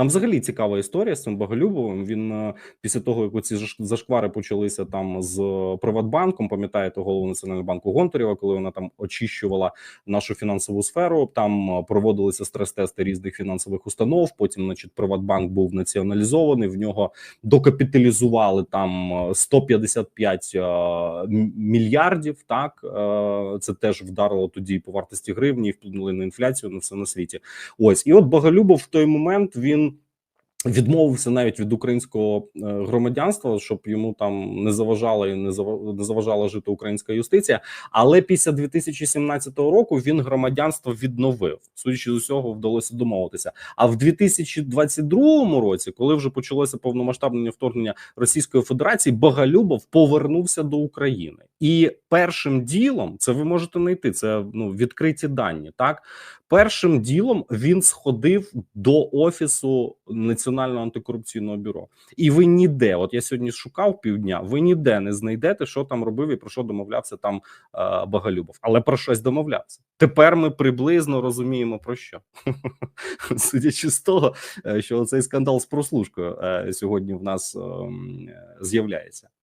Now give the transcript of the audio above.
Там взагалі цікава історія з цим Боголюбовим. Він е, після того, як ці зашквари почалися там з Приватбанком, пам'ятаєте голову національного банку Гонтарєва, коли вона там очищувала нашу фінансову сферу. Там е, проводилися стрес-тести різних фінансових установ. Потім, значить, Приватбанк був націоналізований. В нього докапіталізували там е, 155 е, мільярдів. Так це теж вдарило тоді по вартості гривні, і вплинули на інфляцію на все на світі. Ось і от Боголюбов в той момент він. Відмовився навіть від українського е, громадянства, щоб йому там не заважала і не заважала жити українська юстиція. Але після 2017 року він громадянство відновив. Судячи з усього, вдалося домовитися. А в 2022 році, коли вже почалося повномасштабне вторгнення Російської Федерації, Боголюбов повернувся до України. І першим ділом це ви можете знайти. Це ну відкриті дані. Так першим ділом він сходив до офісу Національного антикорупційного бюро, і ви ніде, от я сьогодні шукав півдня, ви ніде не знайдете, що там робив і про що домовлявся там е, Боголюбов, але про щось домовлявся. Тепер ми приблизно розуміємо про що, судячи з того, е, що цей скандал з прослушкою е, сьогодні в нас ем, е, з'являється.